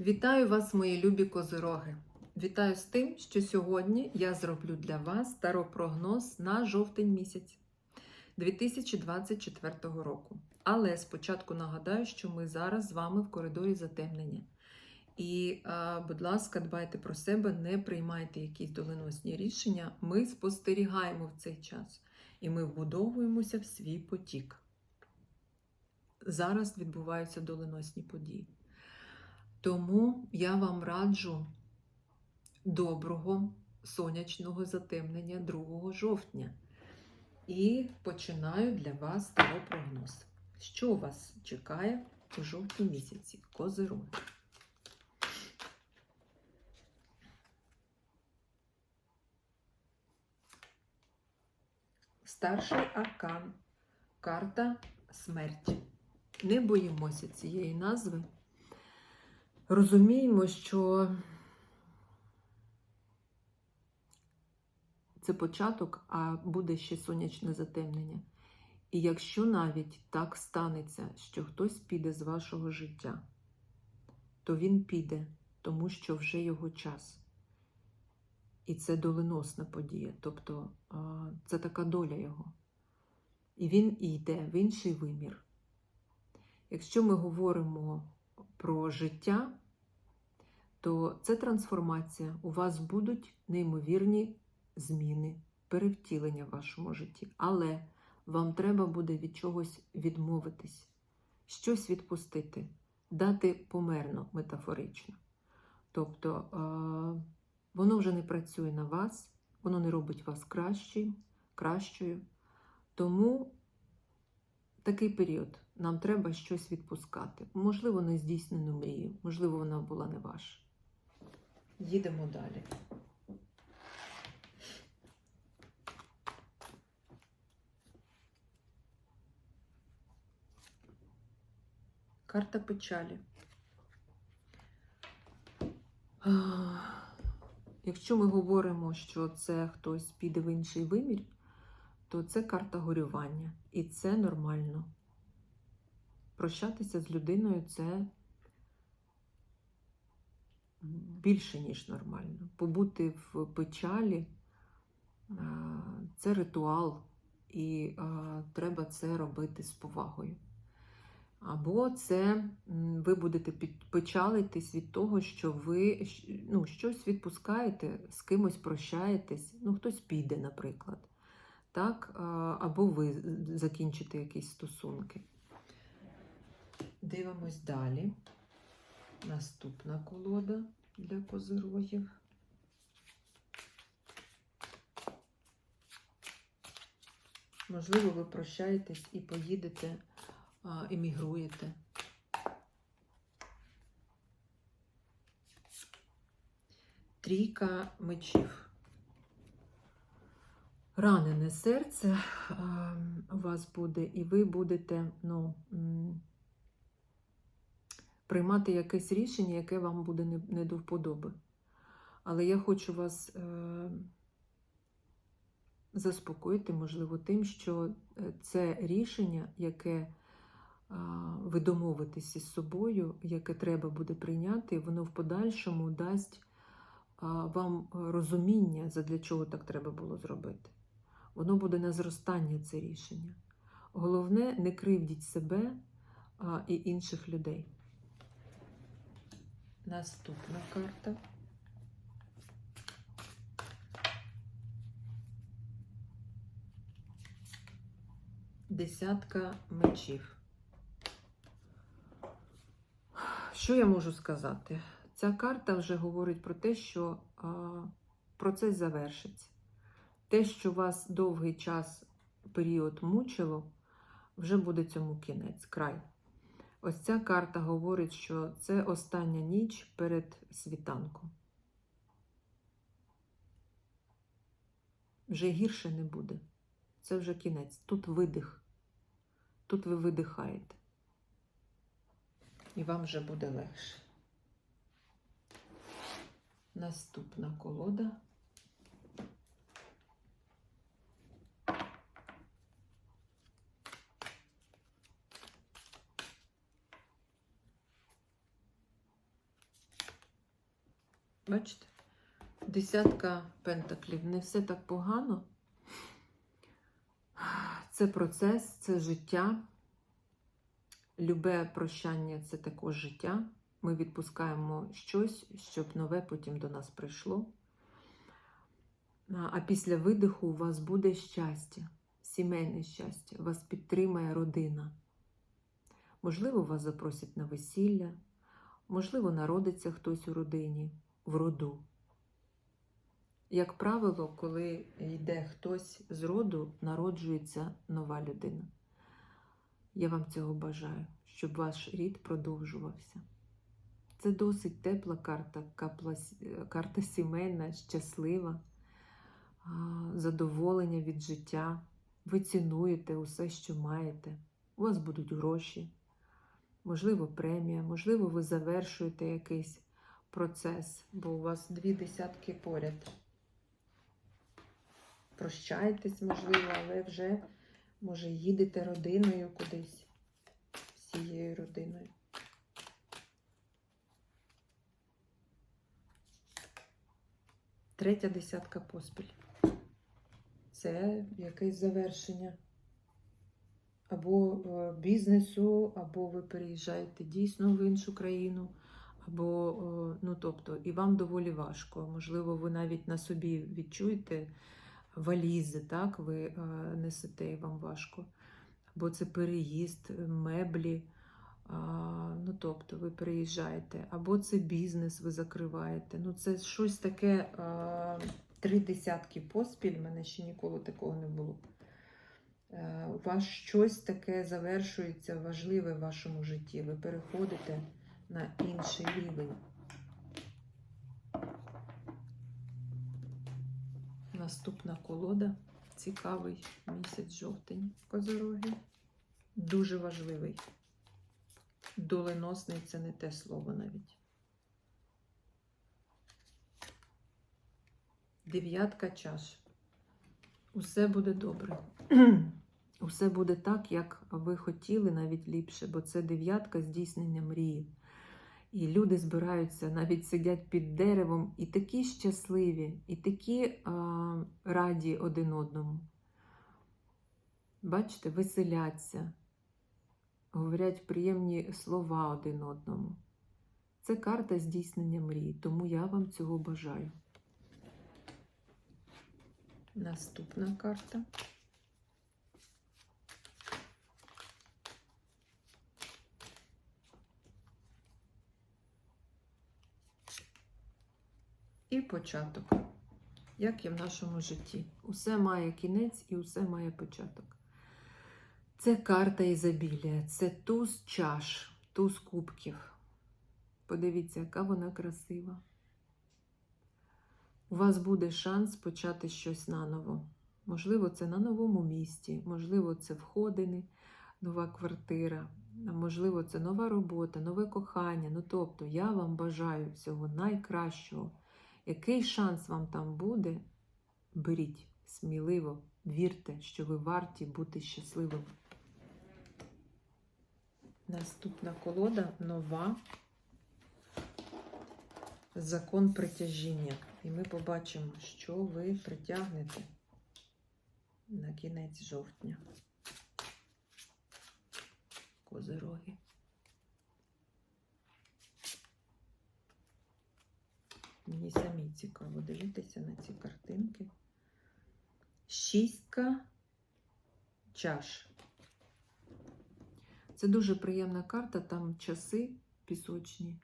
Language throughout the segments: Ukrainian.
Вітаю вас, мої любі козироги! Вітаю з тим, що сьогодні я зроблю для вас старопрогноз на жовтень місяць 2024 року. Але спочатку нагадаю, що ми зараз з вами в коридорі затемнення. І, будь ласка, дбайте про себе, не приймайте якісь доленосні рішення. Ми спостерігаємо в цей час і ми вбудовуємося в свій потік. Зараз відбуваються доленосні події. Тому я вам раджу доброго сонячного затемнення 2 жовтня. І починаю для вас старопрогноз. Що вас чекає у жовтні місяці? Козироги. Старший аркан. Карта смерті. Не боїмося цієї назви. Розуміємо, що це початок, а буде ще сонячне затемнення. І якщо навіть так станеться, що хтось піде з вашого життя, то він піде, тому що вже його час. І це доленосна подія, тобто це така доля його. І він йде в інший вимір. Якщо ми говоримо про життя, то це трансформація. У вас будуть неймовірні зміни, перевтілення в вашому житті. Але вам треба буде від чогось відмовитись, щось відпустити, дати померно метафорично. Тобто е, воно вже не працює на вас, воно не робить вас кращим, кращою. Тому такий період нам треба щось відпускати. Можливо, нездійснену мрію, можливо, вона була не ваша. Їдемо далі. Карта печалі. Якщо ми говоримо, що це хтось піде в інший вимір, то це карта горювання. І це нормально. Прощатися з людиною це більше, ніж нормально. Побути в печалі це ритуал, і треба це робити з повагою. Або це ви будете печалитись від того, що ви ну, щось відпускаєте, з кимось прощаєтесь, ну хтось піде, наприклад. Так? Або ви закінчите якісь стосунки. Дивимось далі. Наступна колода для козирогів. Можливо, ви прощаєтесь і поїдете, емігруєте. Трійка мечів. Ранене серце у вас буде, і ви будете, ну. Приймати якесь рішення, яке вам буде не, до вподоби. Але я хочу вас е, заспокоїти, можливо, тим, що е, це рішення, яке е, ви домовитесь із собою, яке треба буде прийняти, воно в подальшому дасть вам розуміння, задля чого так треба було зробити. Воно буде на зростання це рішення. Головне, не кривдіть себе і інших людей. Наступна карта. Десятка мечів. Що я можу сказати? Ця карта вже говорить про те, що процес завершиться. Те, що вас довгий час період мучило, вже буде цьому кінець, край. Ось ця карта говорить, що це остання ніч перед світанком. Вже гірше не буде. Це вже кінець. Тут видих. Тут ви видихаєте. І вам вже буде легше. Наступна колода. Бачите? Десятка пентаклів. Не все так погано. Це процес, це життя. Любе прощання це також життя. Ми відпускаємо щось, щоб нове потім до нас прийшло. А після видиху у вас буде щастя, сімейне щастя, вас підтримає родина. Можливо, вас запросять на весілля, можливо, народиться хтось у родині, в роду. Як правило, коли йде хтось з роду, народжується нова людина. Я вам цього бажаю, щоб ваш рід продовжувався. Це досить тепла карта, карта сімейна, щаслива, задоволення від життя. Ви цінуєте усе, що маєте. У вас будуть гроші, можливо, премія, можливо, ви завершуєте якийсь процес, бо у вас дві десятки поряд. Прощаєтесь, можливо, але вже, може, їдете родиною кудись, всією родиною. Третя десятка поспіль. Це якесь завершення. Або е, бізнесу, або ви переїжджаєте дійсно в іншу країну, або, е, ну тобто, і вам доволі важко. Можливо, ви навіть на собі відчуєте валізи, так, ви е, несете і вам важко. Або це переїзд, меблі. Ну, тобто, ви переїжджаєте, або це бізнес ви закриваєте. Ну, це щось таке три десятки поспіль, в мене ще ніколи такого не було. Е, У вас щось таке завершується важливе в вашому житті. Ви переходите на інший рівень. Наступна колода. Цікавий місяць жовтень козороги. Дуже важливий. Доленосний це не те слово навіть. Дев'ятка чаш. Усе буде добре. Усе буде так, як ви хотіли, навіть ліпше, бо це дев'ятка здійснення мрії. І люди збираються, навіть сидять під деревом, і такі щасливі, і такі а, раді один одному. Бачите, веселяться, говорять приємні слова один одному. Це карта здійснення мрії, тому я вам цього бажаю. Наступна карта. І початок. Як і в нашому житті. Усе має кінець і усе має початок. Це карта ізобілія, це туз чаш, туз кубків. Подивіться, яка вона красива. У вас буде шанс почати щось наново. Можливо, це на новому місці, можливо, це входини, нова квартира, можливо, це нова робота, нове кохання. Ну, тобто, я вам бажаю всього найкращого. Який шанс вам там буде? Беріть сміливо, вірте, що ви варті бути щасливим. Наступна колода нова. Закон притяжіння. І ми побачимо, що ви притягнете на кінець жовтня. Козироги. Мені самі цікаво дивитися на ці картинки. Шістка чаш. Це дуже приємна карта, там часи пісочні,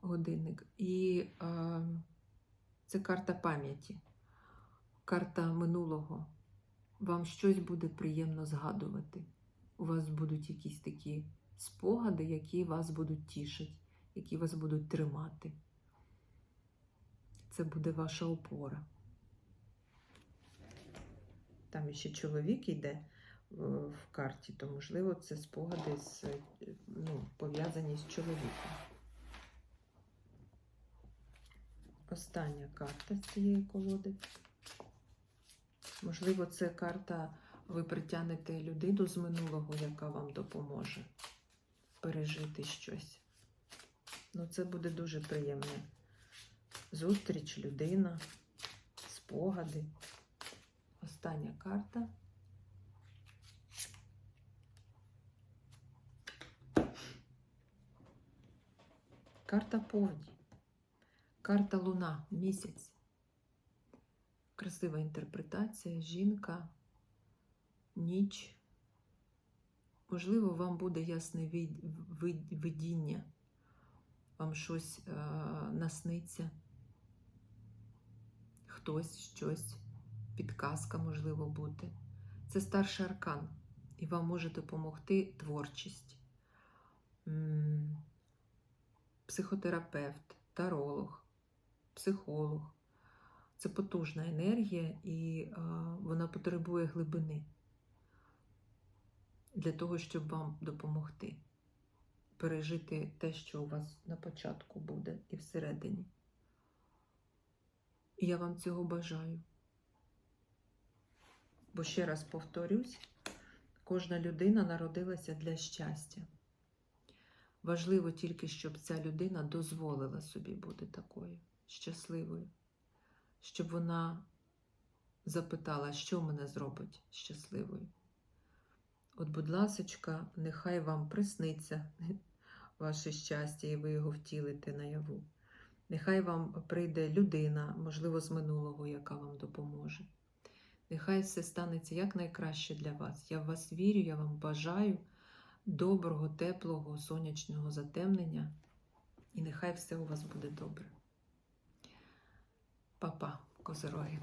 годинник. І е, це карта пам'яті, карта минулого. Вам щось буде приємно згадувати. У вас будуть якісь такі спогади, які вас будуть тішити, які вас будуть тримати. Це буде ваша опора. Там ще чоловік йде в карті, то, можливо, це спогади з, ну, пов'язані з чоловіком. Остання карта з цієї колоди. Можливо, це карта, ви притягнете людину з минулого, яка вам допоможе пережити щось. Ну, це буде дуже приємне зустріч, людина, спогади. Остання карта. Карта повні. Карта Луна, місяць. Красива інтерпретація, жінка, ніч. Можливо, вам буде ясне видіння, вам щось е, насниться, хтось, щось, підказка, можливо, бути. Це старший аркан, і вам може допомогти творчість, психотерапевт, таролог, психолог. Це потужна енергія, і вона потребує глибини для того, щоб вам допомогти пережити те, що у вас на початку буде і всередині. І я вам цього бажаю. Бо ще раз повторюсь, кожна людина народилася для щастя. Важливо тільки, щоб ця людина дозволила собі бути такою щасливою, щоб вона запитала, що мене зробить щасливою. От, будь ласочка, нехай вам присниться ваше щастя, і ви його втілите наяву. Нехай вам прийде людина, можливо, з минулого, яка вам допоможе. Нехай все станеться якнайкраще для вас. Я в вас вірю, я вам бажаю доброго, теплого, сонячного затемнення. І нехай все у вас буде добре. Па-па, козороги!